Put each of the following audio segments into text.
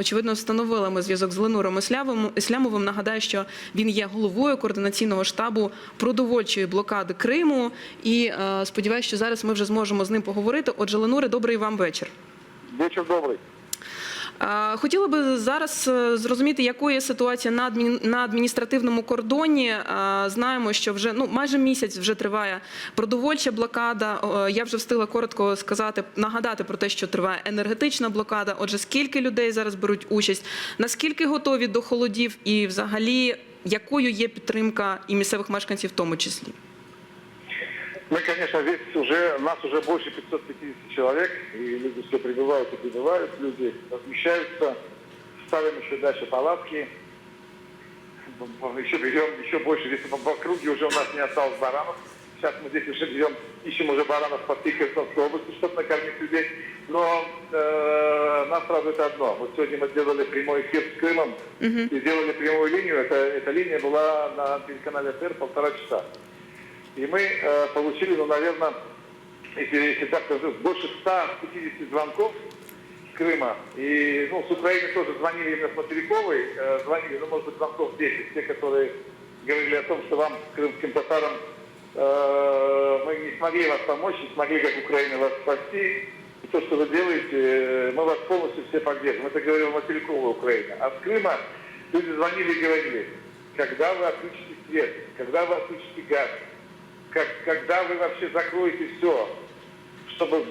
очевидно встановили ми зв'язок з Ленуром Іслямовим. Нагадаю, що він є головою координаційного штабу продовольчої блокади Криму. І е, сподіваюся, що зараз ми вже зможемо з ним поговорити. Отже, Ленуре, добрий вам вечір. Вечір добрий. Хотіла би зараз е, зрозуміти, якою є ситуація на адмін- адміністративному кордоні. Знаємо, що вже ну майже місяць вже триває продовольча блокада. Я вже встигла коротко сказати, нагадати про те, що триває енергетична блокада. Отже, скільки людей зараз беруть участь, наскільки готові до холодів, і взагалі якою є підтримка і місцевих мешканців в тому числі. Мы, конечно, здесь уже, нас уже больше 550 человек, и люди все прибывают и прибывают, люди размещаются, ставим еще дальше палатки, еще берем еще больше, если по, округе уже у нас не осталось баранов, сейчас мы здесь уже берем, ищем уже баранов по всей Херсонской области, чтобы накормить людей, но э, нас радует одно, вот сегодня мы сделали прямой эфир с Крымом, и сделали прямую линию, это, эта линия была на телеканале ТР полтора часа. И мы э, получили, ну, наверное, если, если так скажу, больше 150 звонков с Крыма. И ну, с Украины тоже звонили именно с материковой, э, звонили, ну, может быть, звонков 10, те, которые говорили о том, что вам, крымским татарам, э, мы не смогли вас помочь, не смогли, как Украина, вас спасти. И то, что вы делаете, э, мы вас полностью все поддержим. Это говорила материковая Украина. А с Крыма люди звонили и говорили, когда вы отключите свет, когда вы отключите газ, как, когда вы вообще закроете все, чтобы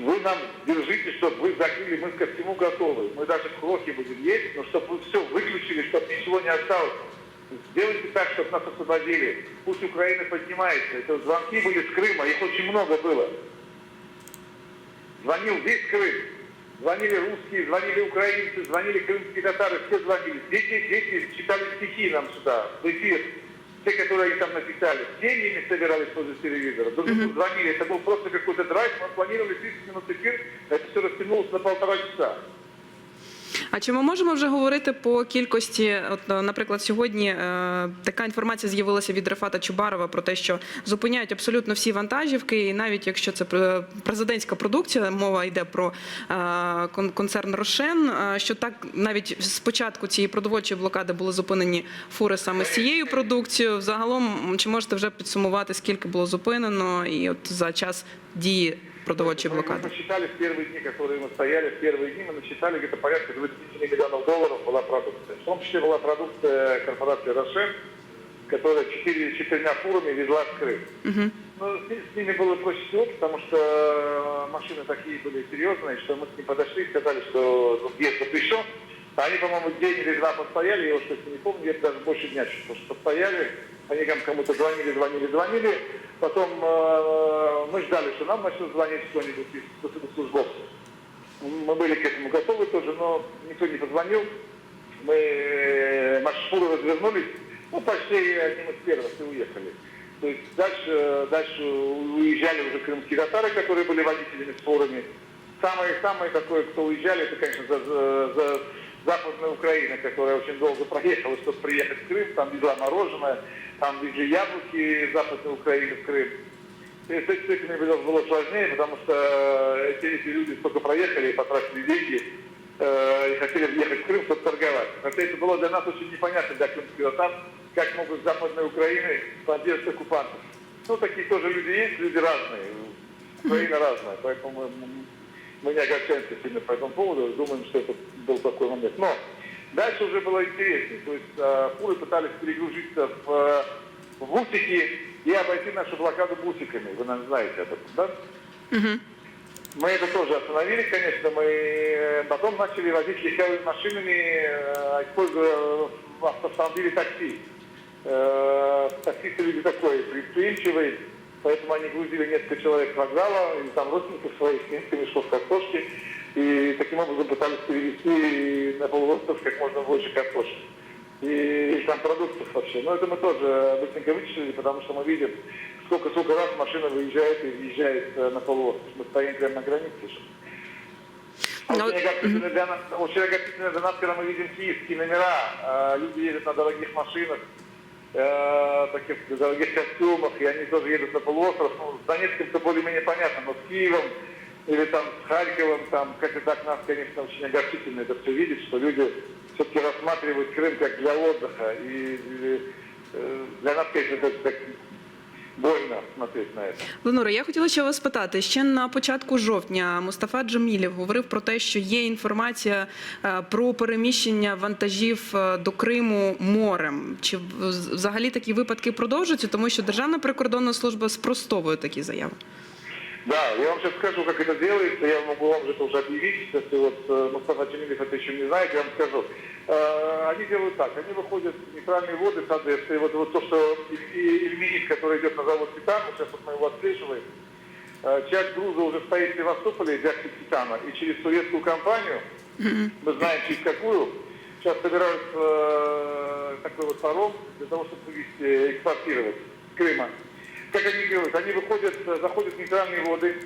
вы нам держите, чтобы вы закрыли, мы ко всему готовы. Мы даже крохи будем есть, но чтобы вы все выключили, чтобы ничего не осталось. Сделайте так, чтобы нас освободили. Пусть Украина поднимается. Это звонки были с Крыма, их очень много было. Звонил весь Крым. Звонили русские, звонили украинцы, звонили крымские татары, все звонили. Дети, дети читали стихи нам сюда, в эфир. Те, которые они там написали, семьями собирались возле телевизора. Друг звонили. Это был просто какой-то драйв. Мы планировали 30 минут эфир, это все растянулось на полтора часа. А чи ми можемо вже говорити по кількості? От, е, наприклад, сьогодні е, така інформація з'явилася від Рефата Чубарова про те, що зупиняють абсолютно всі вантажівки, і навіть якщо це пр- президентська продукція, мова йде про е, концерн Рошен, е, що так навіть з початку цієї продовольчої блокади були зупинені фури саме з цією продукцією. Взагалом, чи можете вже підсумувати, скільки було зупинено, і от за час дії продовольчої Мы блокади? насчитали в первые дни, которые мы стояли, в первые дни мы насчитали где-то порядка 27 миллионов долларов была продукция. В том числе была продукция корпорации «Рошен», которая четыре, четырьмя фурами везла в Крым. Ну, с, с ними было проще всего, потому что машины такие были серьезные, что мы к ним подошли и сказали, что ну, въезд запрещен. Они, по-моему, день или два постояли, я уж точно не помню, где-то даже больше дня что постояли. Они там кому-то звонили, звонили, звонили. Потом э, мы ждали, что нам начнут звонить кто-нибудь из госслужбовцев. Мы были к этому готовы тоже, но никто не позвонил. Мы э, маршруту развернулись, ну, почти одним из первых и уехали. То есть дальше, дальше уезжали уже крымские татары, которые были водителями с фурами. Самые, самые такое, кто уезжали, это, конечно, за- за Западная Украина, которая очень долго проехала, чтобы приехать в Крым. Там везла мороженое, там везли яблоки из Западной Украины в Крым. И с этими было, было сложнее, потому что э, эти, эти люди только проехали и потратили деньги э, и хотели въехать в Крым, чтобы торговать. Хотя это было для нас очень непонятно, для крымских татар, как могут с Западной Украины поддерживать оккупантов. Ну, такие тоже люди есть, люди разные. Украина разная, поэтому мы, не огорчаемся сильно по этому поводу, думаем, что это был такой момент. Но дальше уже было интереснее. То есть э, фуры пытались перегрузиться в, в бусики и обойти нашу блокаду бусиками. Вы, наверное, знаете об этом, да? Мы это тоже остановили, конечно. Мы э, потом начали возить легковыми машинами, э, используя автомобили такси. Э, Таксисты люди такой предприимчивый, поэтому они грузили несколько человек с вокзала, и там родственников своих, несколько мешков картошки, и таким образом пытались перевести на полуостров как можно больше картошки. И, и там продуктов вообще. Но это мы тоже быстренько вычислили, потому что мы видим, сколько, сколько раз машина выезжает и въезжает э, на полуостров. Мы стоим прямо на границе. А Ну, Очень огорчительно для нас, очень для нас, когда мы видим киевские номера, э, люди едут на дорогих машинах, э, таких дорогих костюмах, и они тоже едут на полуостров. Ну, с Донецком-то более-менее понятно, но с Киевом или там с Харьковом, там, как и так нас, конечно, очень огорчительно это все видеть, что люди все-таки рассматривают Крым как для отдыха. И, и, э, для нас, конечно, это так больно смотреть на це. Ленора, я хотіла ще вас спитати. Ще на початку жовтня Мустафа Джамілів говорив про те, що є інформація е, про переміщення вантажів е, до Криму морем. Чи взагалі такі випадки продовжуються, тому що Державна прикордонна служба спростовує такі заяви? Да, я вам сейчас скажу, как это делается. Я могу вам же это уже объявить. Если вот э, Мустафа Джемилев это еще не знает, я вам скажу. Э, Они делают так. Они выходят в нейтральные воды с Одессы. И вот, вот то, что и- и- Ильменит, который идет на завод Титан, сейчас вот мы его отслеживаем. Э, Часть груза уже стоит в Севастополе, яхты Титана. И через турецкую компанию, мы знаем через какую, сейчас собирают э, такой вот паром для того, чтобы вывести, экспортировать с Крыма. Как они делают? Они выходят, э, заходят в нейтральные воды,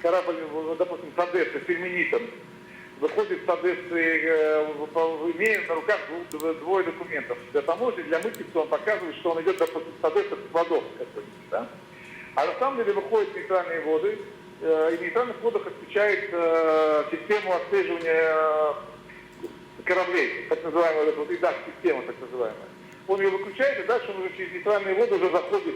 корабль, э, допустим, с Одессы, с Ильменитом, выходит с Одессы, э, имея на руках двое документов. Для таможни, для мытницы он показывает, что он идет, допустим, с Одессы в Складов какой-нибудь, да? А на самом деле выходит в нейтральные воды, и в нейтральных водах отключает э, систему отслеживания кораблей, так называемая, вот, и система так называемая. Он ее выключает, и дальше он уже через нейтральные воды уже заходит,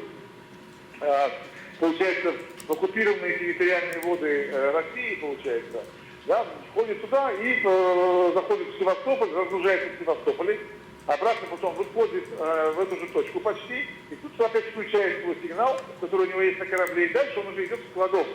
получается, в оккупированные территориальные воды э, России, получается, да, входит туда и э, заходит в Севастополь, разгружается в Севастополе, обратно потом выходит э, в эту же точку почти, и тут опять включает свой сигнал, который у него есть на корабле, и дальше он уже идет в Складовск.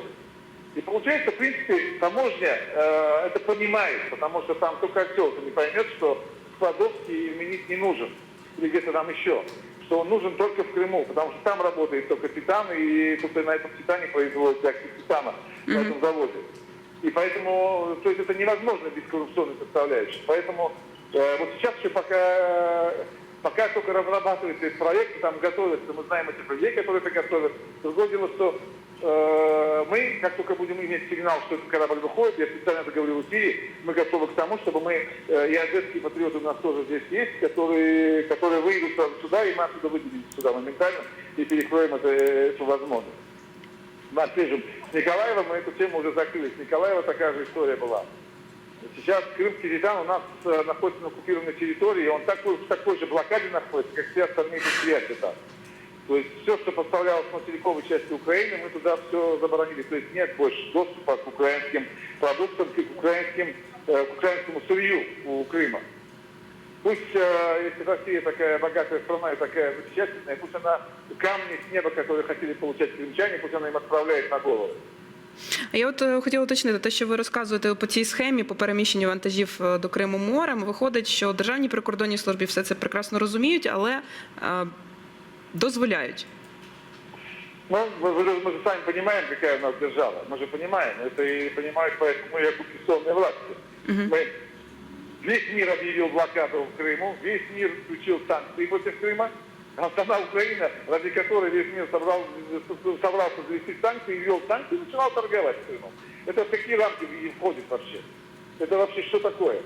И получается, в принципе, таможня э, это понимает, потому что там только осел не поймет, что Складовский именит не нужен, или где-то там еще, что он нужен только в Крыму, потому что там работает только титан, и и на этом титане производят акции титана на этом заводе. И поэтому, то есть это невозможно без коррупционной составляющей. Поэтому э, вот сейчас еще пока, пока только разрабатывается этот проект, там готовятся, мы знаем этих людей, которые это готовят. Другое дело, что мы, как только будем иметь сигнал, что этот корабль выходит, я специально это говорил в эфире, мы готовы к тому, чтобы мы, э, и одесские патриоты у нас тоже здесь есть, которые, которые выйдут сразу сюда, и мы оттуда выделим сюда моментально и перекроем это, эту возможность. Мы отслеживаем. С Николаева мы эту тему уже закрыли. С Николаева такая же история была. Сейчас крымский титан у нас э, находится на оккупированной территории, и он такой, в такой же блокаде находится, как все остальные предприятия там. То есть все, что поставлялось в материковой части Украины, мы туда все заборонили. То есть нет больше доступа к украинским продуктам, к украинским, э, к украинскому сырью у Крыма. Пусть, э, если Россия такая богатая страна и такая замечательная, пусть она камни с неба, которые хотели получать крымчане, пусть она им отправляет на голову. А я от е, хотіла уточнити те, що ви розказуєте по цій схемі по переміщенню вантажів е, до Криму морем. Виходить, що державні прикордонні службі все це прекрасно розуміють, але е, дозволяють. Ну, мы, же- мы же сами понимаем, какая у нас держава. Мы же понимаем. Это и понимают поэтому и оккупационные власти. Мы, весь мир объявил блокаду в Крыму, весь мир включил санкции против Крыма. А сама Украина, ради которой весь мир собрал, собрался завести санкции, ввел санкции и начинал торговать с Крымом. Это в какие рамки входит вообще? Это вообще что такое?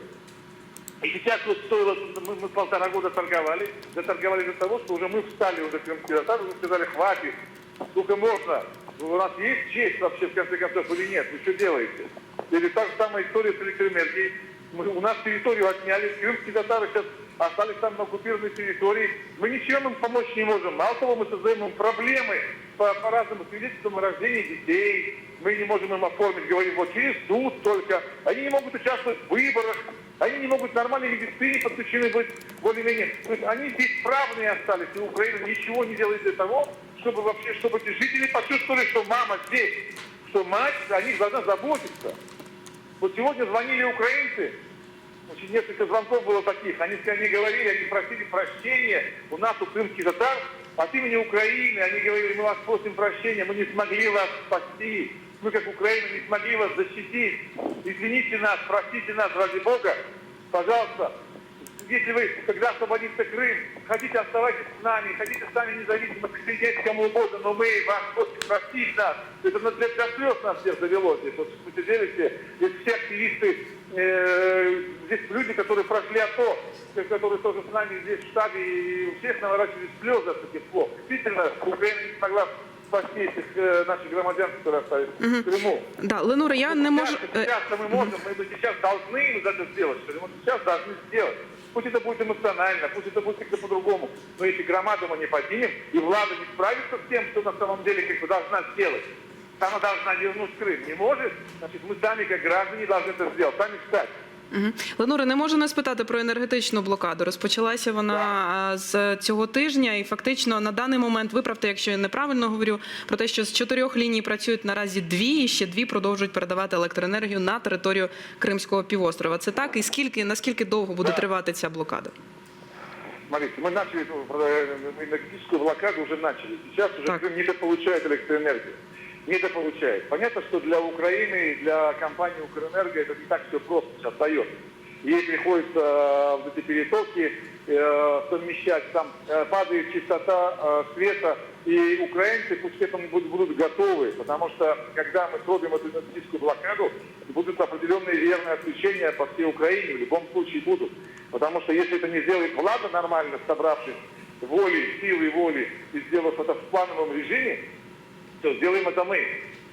И сейчас вот стоило, мы, мы полтора года торговали, заторговали до того, что уже мы встали уже крымские татары, мы сказали, хватит, сколько можно, у нас есть честь вообще в конце концов или нет, вы что делаете? Или та же самая история с электроэнергией, мы, у нас территорию отняли, крымские татары сейчас остались там на оккупированной территории, мы ничем им помочь не можем, мало того, мы создаем им проблемы по, по разным свидетельствам о рождении детей, мы не можем им оформить, говорим, вот через суд только, они не могут участвовать в выборах, они не могут нормальной медицине подключены быть более-менее. То есть они бесправные остались, и Украина ничего не делает для того, чтобы вообще, чтобы эти жители почувствовали, что мама здесь, что мать о них должна заботиться. Вот сегодня звонили украинцы, Значит, несколько звонков было таких. Они, они говорили, они просили прощения у нас, у крымских татар, от имени Украины. Они говорили, мы вас просим прощения, мы не смогли вас спасти. Мы, как Украина, не смогли вас защитить. Извините нас, простите нас, ради Бога. Пожалуйста, если вы, когда освободится Крым, хотите оставайтесь с нами, хотите с нами независимо присоединяйтесь к кому угодно, но мы вас просим простить нас. Это на- для, слез нас всех довело здесь. Вот мы сидели все, здесь все активисты, э, здесь люди, которые прошли АТО, которые тоже с нами здесь в штабе, и у всех наворачивались слезы от таких слов. Действительно, Украина не смогла спасти э, наших громадян, которые остались в Крыму. Да, Ленуре, я не можу. е, Сейчас мы можем, мы сейчас должны вот это сделать, что ли. Мы сейчас должны сделать. Пусть это будет эмоционально, пусть это будет как-то по-другому. Но если громаду мы не поднимем, и влада не справится с тем, что на самом деле как бы должна сделать, она должна вернуть Крым. Не может, значит, мы сами, как граждане, должны это сделать. Сами встать. Мгм. Ленуре, не можу не спитати про енергетичну блокаду. Розпочалася вона а, з цього тижня, і фактично на даний момент виправте, якщо я неправильно говорю, про те, що з чотирьох ліній працюють наразі дві, і ще дві продовжують передавати електроенергію на територію Кримського півострова. Це так, і скільки наскільки довго буде тривати ця блокада? Смотрите, мы начали ну, про- энергетическую блокаду, уже начали. Сейчас уже Так. Крым недополучает электроэнергию. Недополучает. Понятно, что для Украины и для компании Укрэнерго это не так все просто сейчас дает. Ей приходится э, вот эти перетоки э, совмещать, там э, падает частота э, света, и украинцы пусть к этому будут, будут готовы, потому что когда мы срубим эту энергетическую блокаду, будут определенные верные отключения по всей Украине, в любом случае будут. Потому что если это не сделает влада нормально, собравшись волей, силой воли и сделав это в плановом режиме, то сделаем это мы.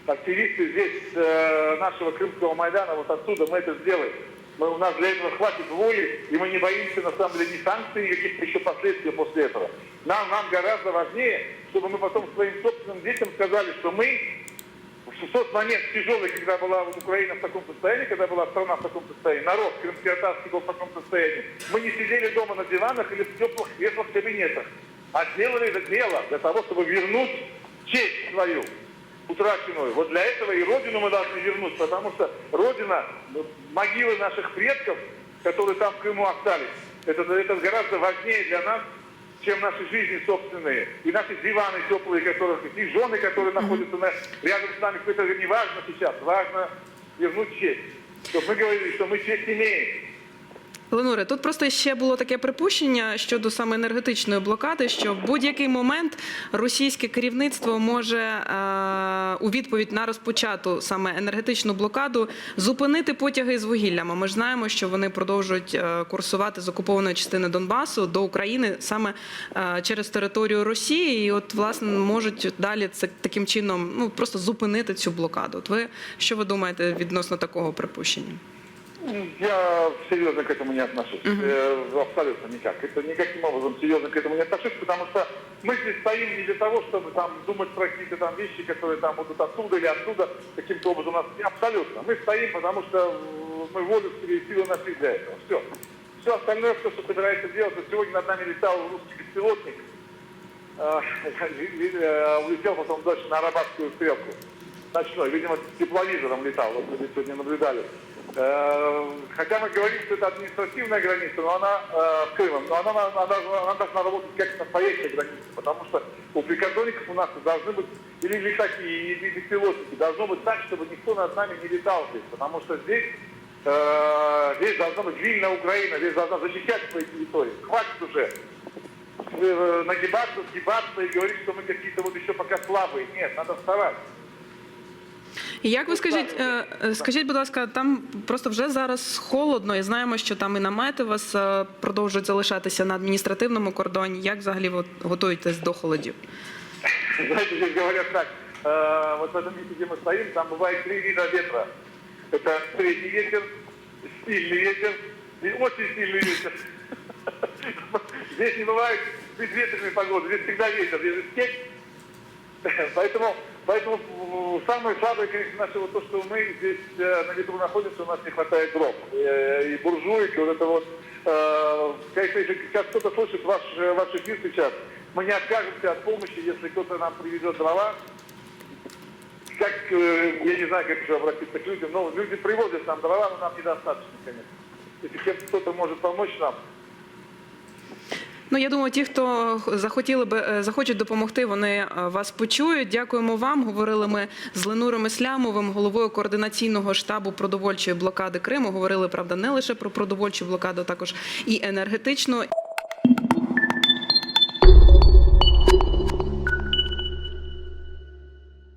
Активисты здесь э, нашего Крымского Майдана, вот отсюда мы это сделаем. Мы, у нас для этого хватит воли, и мы не боимся, на самом деле, ни санкций, ни каких-то еще последствий после этого. Нам, нам гораздо важнее, чтобы мы потом своим собственным детям сказали, что мы в тот момент тяжелый, когда была Украина в таком состоянии, когда была страна в таком состоянии, народ крымский был в таком состоянии, мы не сидели дома на диванах или в теплых в кабинетах, а сделали это дело для того, чтобы вернуть честь свою утраченную. Вот для этого и Родину мы должны вернуть, потому что Родина, ну, могилы наших предков, которые там в Крыму остались, это, это гораздо важнее для нас, чем наши жизни собственные. И наши диваны теплые, которые, и жены, которые находятся на- рядом с нами, это не важно сейчас, важно вернуть честь. Чтобы мы говорили, что мы честь имеем. Ленуре, тут просто ще було таке припущення щодо саме енергетичної блокади, що в будь-який момент російське керівництво може е, у відповідь на розпочату саме енергетичну блокаду зупинити потяги з вугіллями. Ми ж знаємо, що вони продовжують е, курсувати з окупованої частини Донбасу до України саме е, через територію Росії, і от власне можуть далі це таким чином ну просто зупинити цю блокаду. От ви що ви думаєте відносно такого припущення? Я серьезно к этому не отношусь. Э, абсолютно никак. Это никаким образом серьезно к этому не отношусь, потому что мы здесь стоим не для того, чтобы там думать про какие-то там вещи, которые там будут оттуда или оттуда, каким-то образом нас. Абсолютно. Мы стоим, потому что э, мы волю себе и силы нашли для этого. Все. Все остальное, все, что собирается делать, вот сегодня над нами летал русский беспилотник, э, улетел потом дальше на Арабатскую стрелку. Ночной, видимо, с тепловизором летал, вот мы сегодня наблюдали. Э, Хотя мы говорим, что это административная граница, но она э, Крымом, но она, она, она- она должна работать как настоящая граница, потому что у прикордонников у нас должны быть или летаки, или беспилотники, должно быть так, чтобы никто над нами не летал здесь, потому что здесь, э, здесь должна быть вильная Украина, здесь должна защищать свои территории. Хватит уже э, нагибаться, сгибаться и говорить, что мы какие-то вот еще пока слабые. Нет, надо вставать. І як ви скажіть, е, е, скажіть, будь ласка, там просто вже зараз холодно, і знаємо, що там і намети у вас е, продовжують залишатися на адміністративному кордоні. Як взагалі ви готуєтесь до холодів? Знаете, здесь говорят так, э, вот в этом месте, где мы стоим, там бывает три вида ветра. Это средний ветер, сильный ветер и очень сильный ветер. Здесь не бывает безветренной погоды, здесь всегда ветер, здесь степь. Поэтому, поэтому м, самое слабое, конечно, наше вот то, что мы здесь э, на ветру находимся, у нас не хватает дров. Э, И буржуйки, вот это вот. э, Конечно, если сейчас кто-то слышит ваш, ваш эфир сейчас, мы не откажемся от помощи, если кто-то нам привезет дрова. Как, я не знаю, как еще обратиться к людям, но люди привозят нам дрова, но нам недостаточно, конечно. Если кто-то может помочь нам, Ну я думаю, ті, хто захотіли би е, захочуть допомогти, вони е, вас почують. Дякуємо вам. Говорили ми з Ленуром Іслямовим, головою координаційного штабу продовольчої блокади Криму. Говорили правда не лише про продовольчу блокаду, а також і енергетичну.